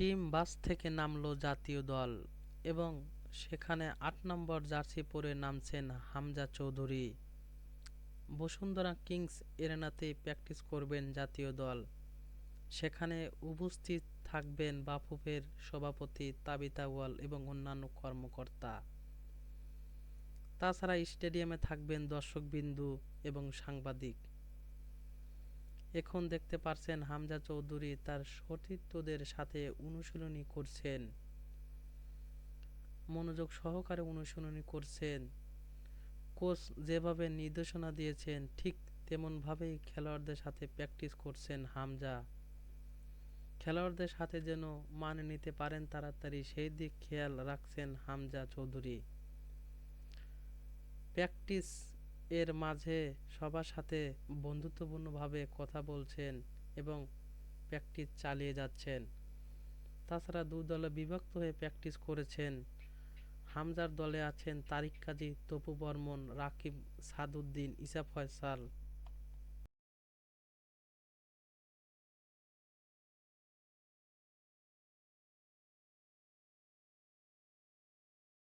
Team bus থেকে নামল জাতীয় দল এবং সেখানে আট নম্বর জার্সি পরে নামছেন হামজা চৌধুরী। বসুন্ধরা কিংস এরেনাতেই প্র্যাকটিস করবেন জাতীয় দল। সেখানে উপস্থিত থাকবেন বাফুফের সভাপতি তাবিতা ওয়াল এবং অন্যান্য কর্মকর্তা। তাছাড়া স্টেডিয়ামে থাকবেন দর্শকবিন্দু এবং সাংবাদিক। এখন দেখতে পারছেন হামজা চৌধুরী তার সতীর্থদের সাথে অনুশীলনী করছেন। মনোযোগ সহকারে অনুশীলনী করছেন। কোচ যেভাবে নির্দেশনা দিয়েছেন, ঠিক তেমনভাবেই খেলোয়াড়দের সাথে প্র্যাকটিস করছেন হামজা। খেলোয়াড়দের সাথে যেন মানে নিতে পারেন তাড়াতাড়ি, সেই দিক খেয়াল রাখছেন হামজা চৌধুরী। প্র্যাকটিস এর মাঝে সবার সাথে বন্ধুত্বপূর্ণভাবে কথা বলছেন এবং প্র্যাকটিস চালিয়ে যাচ্ছেন। তাছাড়া দু দলে বিভক্ত হয়ে প্র্যাকটিস করেছেন। হামজার দলে আছেন তারিক কাজী তপু বর্মন, রাকিব সাদুদ্দিন, ইসা ফয়সাল।